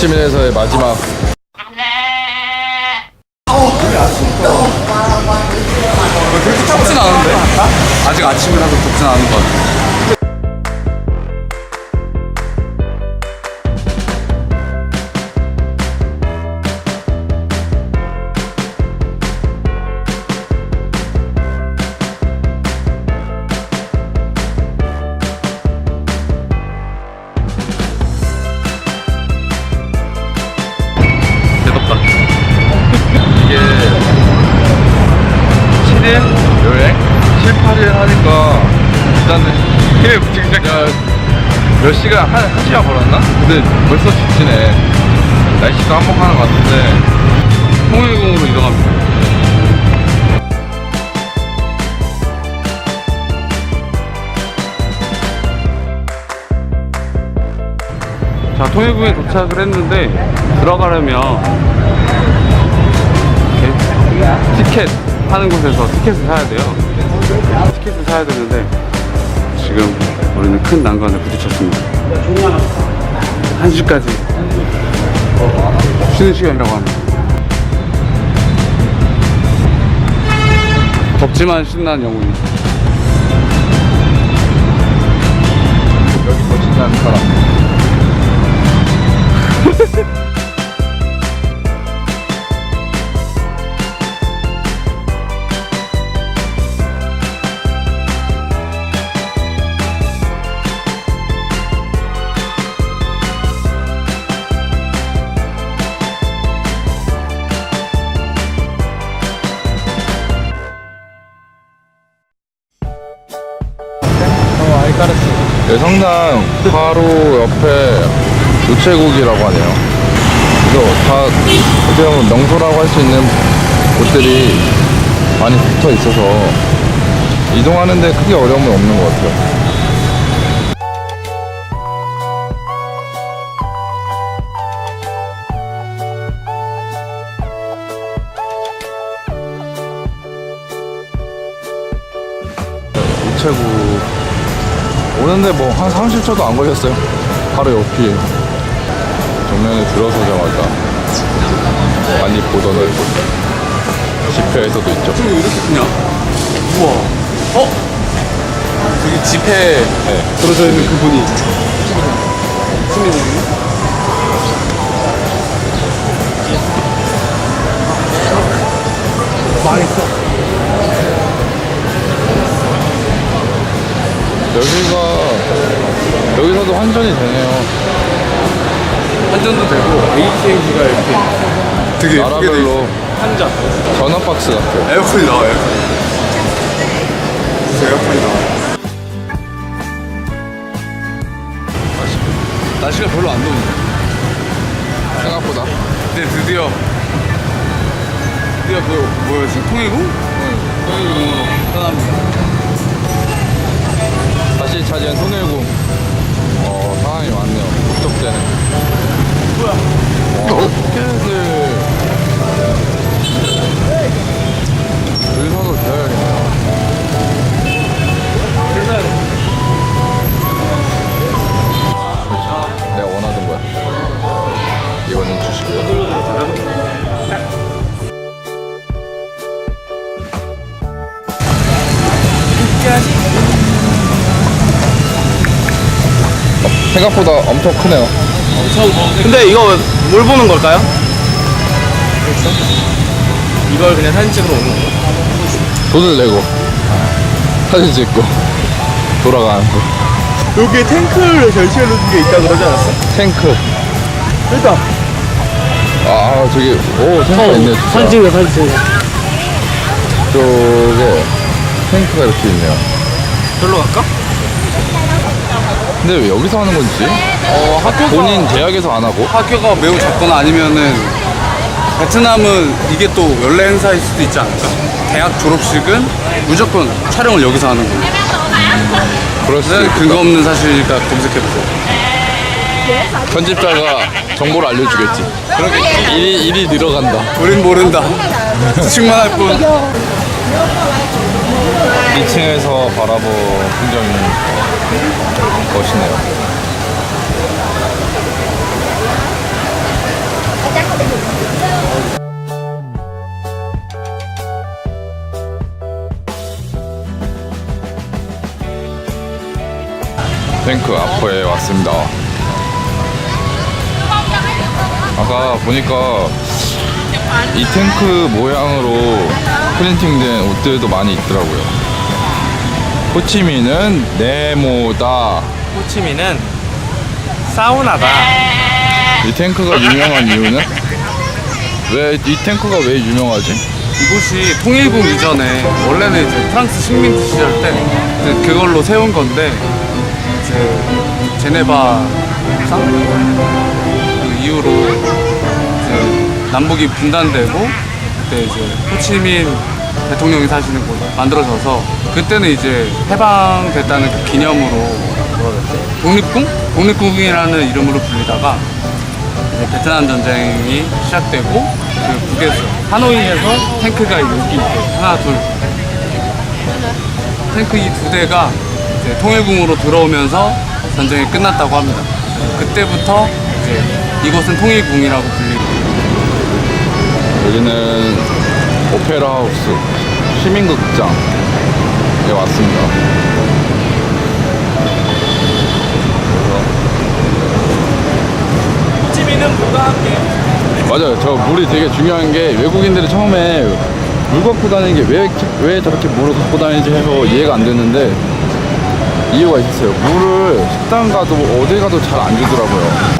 호치민에서의 마지막 그렇게 덥진 않은데? 아직 아침이라서 덥진 않은 것 같아. 7일 여행 7, 8일 하니까 일단은 힘에 부팅장 몇 시간 한, 한 시간 걸었나? 근데 벌써 지치네. 날씨도 한몫하는 것 같은데. 통일궁으로 이동합니다. 자, 통일궁에 도착을 했는데 들어가려면 이렇게 티켓 하는 곳에서 티켓을 사야 돼요. 티켓을 사야 되는데 지금 우리는 큰 난관에 부딪혔습니다. 1시까지 쉬는 시간이라고 합니다. 덥지만 신나는 영웅이. 여기 않은 사람 네, 성당 바로 옆에 우체국이라고 하네요. 그래서 다 어떻게 보면 명소라고 할 수 있는 곳들이 많이 붙어 있어서 이동하는데 크게 어려움은 없는 것 같아요. 우체국 오는데 뭐 한 30초도 안 걸렸어요. 바로 옆이 정면에 들어서자마자 많이 보던 얼굴. 집회에서도 있죠. 왜 이렇게 크냐? 우와. 어? 저기 집회 네. 들어져 있는 그분이 시민이 환전이 되네요. 환전도 되고 ATM기가 이렇게 되게 예쁘게 돼 있어. 나라별로 한자. 전화 박스 같아요. 에어컨이 나와요. 에어컨이 나와. 날씨가 별로 안 더운데. 생각보다. 근데 드디어 드디어 그 뭐였지? 통일궁? 통일궁으로 떠납니다. 다시 차지한 통일궁. 어, 상황이 많네요. 북적대는. 생각보다 엄청 크네요. 근데 이거 뭘 보는 걸까요? 이걸 그냥 사진 찍으러 오는 거예요? 돈을 내고 사진 찍고 돌아가는 거. 여기에 탱크를 전시해 놓은 게 있다 그러지 않았어? 탱크. 일단 아 저기 오 탱크가 있네 진짜. 사진 찍어 사진 찍어 쪽에 탱크가 이렇게 있네요. 절로 갈까? 근데 왜 여기서 하는 건지? 어 학교가 본인 대학에서 안 하고? 학교가 매우 작거나 아니면은 베트남은 이게 또 연례 행사일 수도 있지 않을까? 대학 졸업식은 무조건 촬영을 여기서 하는 거예요. 그럴 수도 네, 있겠다. 근거 없는 사실이니까 검색해보세요. 편집자가 정보를 알려주겠지. 그렇게 일이 일이 늘어간다. 우린 모른다. 수식만 할 뿐. 2층에서 바라본 풍경이 멋있네요. 탱크 앞에 왔습니다. 아까 보니까 이 탱크 모양으로 프린팅된 옷들도 많이 있더라고요. 호치민은 네모다. 호치민은 사우나다. 이 탱크가 유명한 이유는? 왜 이 탱크가 왜 유명하지? 이곳이 통일국 이전에 원래는 이제 프랑스 식민지 시절 때 이제 그걸로 세운 건데 이제 제네바 상그 이후로 이제 남북이 분단되고 그때 이제 호치민 대통령이 사시는 곳 만들어져서 그때는 이제 해방됐다는 그 기념으로 뭐라 그랬지? 독립궁? 독립궁이라는 이름으로 불리다가 이제 베트남 전쟁이 시작되고 그 북에서 하노이에서 탱크가 여기 이렇게 하나 둘 탱크 이 두 대가 이제 통일궁으로 들어오면서 전쟁이 끝났다고 합니다. 그때부터 이제 이곳은 통일궁이라고 불리고 여기는 오페라 하우스 시민극장에 왔습니다. 호치민은 뭐가 함께? 맞아요. 저 물이 되게 중요한 게 외국인들이 처음에 물 갖고 다니는 게 왜 왜 저렇게 물을 갖고 다니지 해서 이해가 안 됐는데 이유가 있었어요. 물을 식당 가도 어디 가도 잘 안 주더라고요.